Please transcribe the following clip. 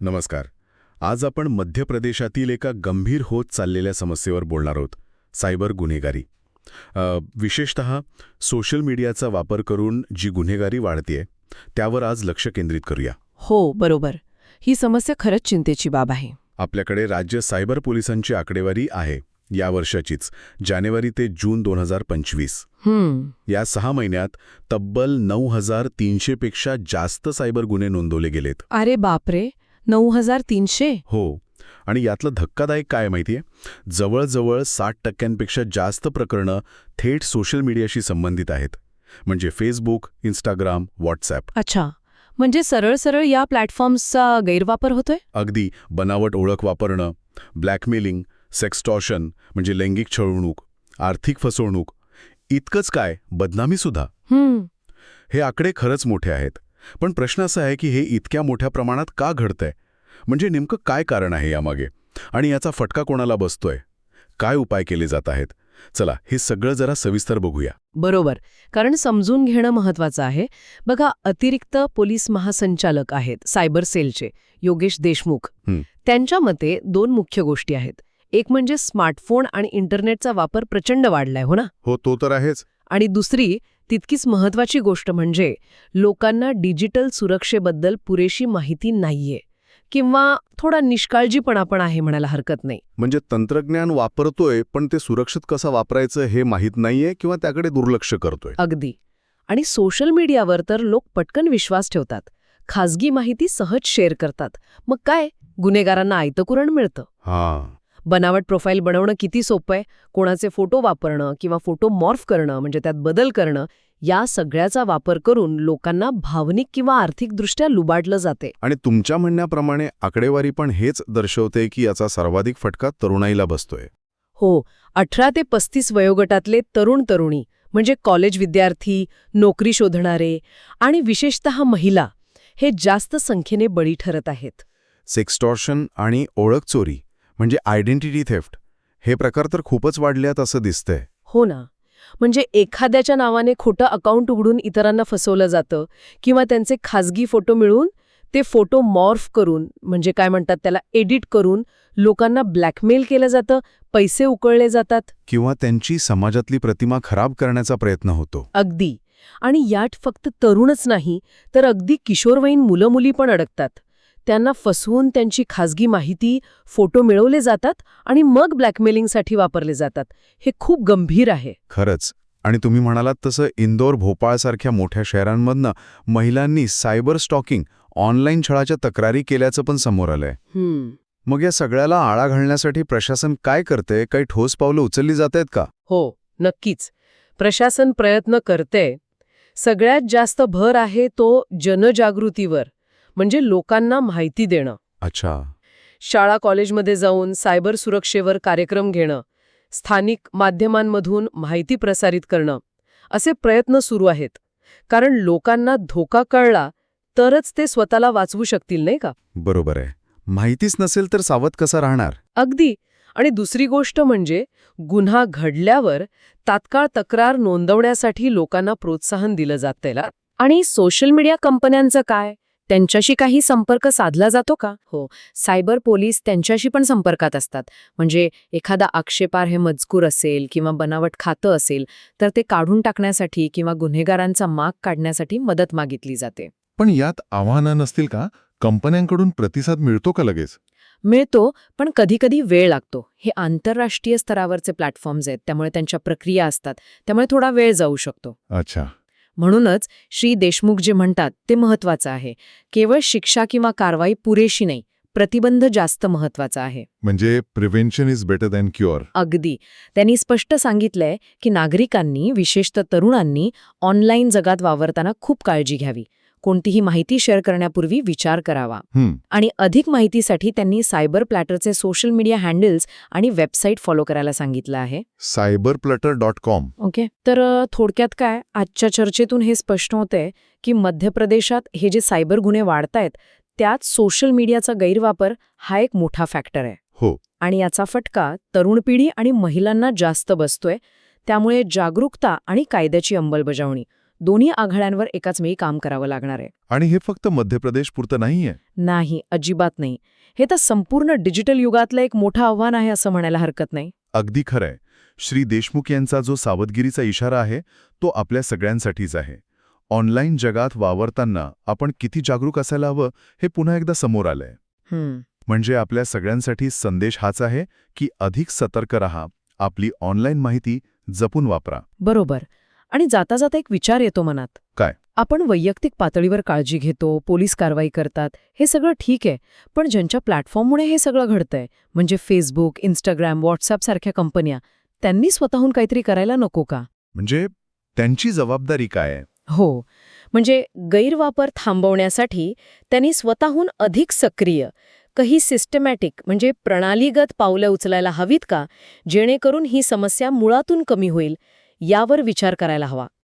नमस्कार. आज आपण मध्य प्रदेशातील एका गंभीर होत चाललेल्या समस्येवर बोलणार आहोत सायबर गुन्हेगारी. विशेषतः सोशल मीडियाचा वापर करून जी गुन्हेगारी वाढतेय त्यावर आज लक्ष केंद्रित करूया. हो बरोबर. ही समस्या खरंच चिंतेची बाब आहे. आपल्याकडे राज्य सायबर पोलिसांची आकडेवारी आहे या वर्षाचीच जानेवारी ते जून दोन हजार पंचवीस. या सहा महिन्यात तब्बल नऊ हजार तीनशेपेक्षा जास्त सायबर गुन्हे नोंदवले गेलेत. अरे बापरे! नऊ हजार तीनशे. हो. आणि यातलं धक्कादायक काय माहितीये? जवळजवळ साठ टक्क्यांपेक्षा जास्त प्रकरणं थेट सोशल मीडियाशी संबंधित आहेत. म्हणजे फेसबुक इंस्टाग्राम व्हॉट्सॲप अच्छा. म्हणजे सरळ सरळ या प्लॅटफॉर्म्सचा गैरवापर होतोय? अगदी. बनावट ओळख वापरणं ब्लॅकमेलिंग सेक्स्टॉशन म्हणजे लैंगिक छळवणूक आर्थिक फसवणूक. इतकंच काय? बदनामीसुद्धा हम्म. हे आकडे खरंच मोठे आहेत. पण प्रश्न असा आहे की हे इतक्या मोठ्या प्रमाणात का घडतंय? म्हणजे नेमकं काय कारण आहे यामागे? आणि याचा फटका कोणाला बसतोय? काय उपाय केले जात आहेत? चला हे सगळं जरा सविस्तर बघूया. बरोबर. कारण समजून घेणं महत्वाचं आहे. बघा अतिरिक्त पोलीस महासंचालक आहेत सायबर सेलचे योगेश देशमुख. त्यांच्या मते दोन मुख्य गोष्टी आहेत. एक म्हणजे स्मार्टफोन आणि इंटरनेटचा वापर प्रचंड वाढलाय हो ना? हो तो तर आहेच. आणि दुसरी तितकीच महत्वाची गोष्ट म्हणजे लोकांना डिजिटल सुरक्षेबद्दल पुरेशी माहिती नाहीये किंवा थोडा निष्काळजीपणा पण आहे म्हणायला हरकत नाही. म्हणजे तंत्रज्ञान वापरतोय पण ते सुरक्षित कसं वापरायचं हे माहीत नाहीये किंवा त्याकडे दुर्लक्ष करतोय? अगदी. आणि सोशल मीडियावर तर लोक पटकन विश्वास ठेवतात. खाजगी माहिती सहज शेअर करतात. मग काय? गुन्हेगारांना आयतकुरण मिळतं. हा. बनावट प्रोफाईल बनवणं किती सोपं आहे? कोणाचे फोटो वापरणं किंवा फोटो मॉर्फ करणं म्हणजे त्यात बदल करणं या सगळ्याचा वापर करून लोकांना भावनिक किंवा आर्थिकदृष्ट्या लुबाडलं जाते. आणि तुमच्या म्हणण्याप्रमाणे आकडेवारी पण हेच दर्शवते की याचा सर्वाधिक फटका तरुणाईला बसतोय. हो अठरा ते पस्तीस वयोगटातले तरुण तरुणी म्हणजे कॉलेज विद्यार्थी नोकरी शोधणारे आणि विशेषत महिला हे जास्त संख्येने बळी ठरत आहेत. सेक्स्टॉर्शन आणि ओळख चोरी म्हणजे आयडेंटिटी थेफ्ट हे प्रकार तर खूपच वाढल्यात असं दिसतंय. हो ना. म्हणजे एखाद्याच्या नावाने खोटं अकाउंट उघडून इतरांना फसवलं जातं किंवा त्यांचे खाजगी फोटो मिळवून ते फोटो मॉर्फ करून म्हणजे काय म्हणतात त्याला एडिट करून लोकांना ब्लॅकमेल केलं जातं पैसे उकळले जातात. किंवा त्यांची समाजातली प्रतिमा खराब करण्याचा प्रयत्न होतो. अगदी. आणि यात फक्त तरुणच नाही तर अगदी किशोरवयीन मुलं मुली पण अडकतात. त्यांना फसवून त्यांची खाजगी माहिती फोटो मिळवले जातात आणि मग ब्लॅकमेलिंगसाठी वापरले जातात. हे खूप गंभीर आहे. खरंच. आणि तुम्ही म्हणालात तसं इंदोर भोपाळसारख्या मोठ्या शहरांमधनं महिलांनी सायबर स्टॉकिंग ऑनलाईन छळाच्या तक्रारी केल्याचं पण समोर आलंय. मग या सगळ्याला आळा घालण्यासाठी प्रशासन काय करते काही ठोस पावलं उचलली जात आहेत का? हो नक्कीच. प्रशासन प्रयत्न करते सगळ्यात जास्त भर आहे तो जनजागृतीवर. म्हणजे लोकांना माहिती देणं. अच्छा. शाळा कॉलेजमध्ये जाऊन सायबर सुरक्षेवर कार्यक्रम घेणं स्थानिक माध्यमांमधून माहिती प्रसारित करणं असे प्रयत्न सुरू आहेत. कारण लोकांना धोका कळला तरच ते स्वतःला वाचवू शकतील नाही का? बरोबर आहे. माहितीच नसेल तर सावध कसा राहणार? अगदी. आणि दुसरी गोष्ट म्हणजे गुन्हा घडल्यावर तात्काळ तक्रार नोंदवण्यासाठी लोकांना प्रोत्साहन दिलं जात त्याला आणि सोशल मीडिया कंपन्यांचं काय? त्यांच्याशी काही संपर्क साधला जातो का? हो. सायबर पोलीस त्यांच्याशी पण संपर्कात असतात. म्हणजे एखादा आक्षेपार्ह मजकूर असेल किंवा बनावट खातं असेल तर ते काढून टाकण्यासाठी किंवा गुन्हेगारांचा माग काढण्यासाठी मदत मागितली जाते. पण यात आव्हानं नसतील का? कंपन्यांकडून प्रतिसाद मिळतो का लगेच? मिळतो पण कधीकधी वेळ लागतो. हे आंतरराष्ट्रीय स्तरावरचे प्लॅटफॉर्म्स आहेत त्यामुळे त्यांच्या प्रक्रिया असतात त्यामुळे थोडा वेळ जाऊ शकतो. अच्छा. म्हणूनच श्री देशमुख जे म्हणतात ते महत्वाचं आहे. केवळ शिक्षा किंवा कारवाई पुरेशी नाही प्रतिबंध जास्त महत्त्वाचा आहे. म्हणजे prevention is better than cure अगदी. त्यांनी स्पष्ट सांगितलंय की नागरिकांनी विशेषतः तरुणांनी ऑनलाईन जगात वावरताना खूप काळजी घ्यावी. कोणतीही माहिती शेअर करण्यापूर्वी विचार करावा. आणि अधिक माहितीसाठी त्यांनी सायबर प्लॅटरचे सोशल मीडिया हँडल्स आणि वेबसाईट फॉलो करायला सांगितलं आहे. Cyber platter dot com. Okay. तर थोडक्यात काय? आजच्या चर्चेतून हे स्पष्ट होतंय की मध्य प्रदेशात हे जे सायबर गुन्हे वाढतायत त्यात सोशल मीडियाचा गैरवापर हा एक मोठा फॅक्टर आहे. हो. आणि याचा फटका तरुण पिढी आणि महिलांना जास्त बसतोय त्यामुळे जागरूकता आणि कायद्याची अंमलबजावणी. दोन्ही आघाड्यांवर एकाच वेळी काम करावं लागणार आहे. आणि हे फक्त मध्य प्रदेश पुरतं नाहीये? नाही अजिबात नाही. हे तर संपूर्ण डिजिटल युगातलं एक मोठं आव्हान आहे असं म्हणायला हरकत नाही. अगदी खरंय. श्री देशमुख यांचा जो सावधगिरीचा इशारा आहे तो आपल्या सगळ्यांसाठीच आहे. ऑनलाईन जगात वावरताना आपण किती जागरूक असायला हवं हे पुन्हा एकदा समोर आलंय. म्हणजे आपल्या सगळ्यांसाठी संदेश हाच आहे की अधिक सतर्क रहा आपली ऑनलाईन माहिती जपून वापरा. बरोबर. आणि जाता जाता एक विचार येतो मनात. काय? आपण वैयक्तिक पातळीवर काळजी घेतो पोलीस कारवाई करतात हे सगळं ठीक आहे पण ज्यांच्या प्लॅटफॉर्ममुळे हे सगळं घडतंय म्हणजे फेसबुक इंस्टाग्राम व्हॉट्सअप सारख्या कंपन्या त्यांनी स्वतःहून काहीतरी करायला नको का? म्हणजे त्यांची जबाबदारी काय हो म्हणजे गैरवापर थांबवण्यासाठी त्यांनी स्वतःहून अधिक सक्रिय काही सिस्टमॅटिक म्हणजे प्रणालीगत पावलं उचलायला हवीत का जेणेकरून ही समस्या मुळातून कमी होईल यावर विचार करायला हवा.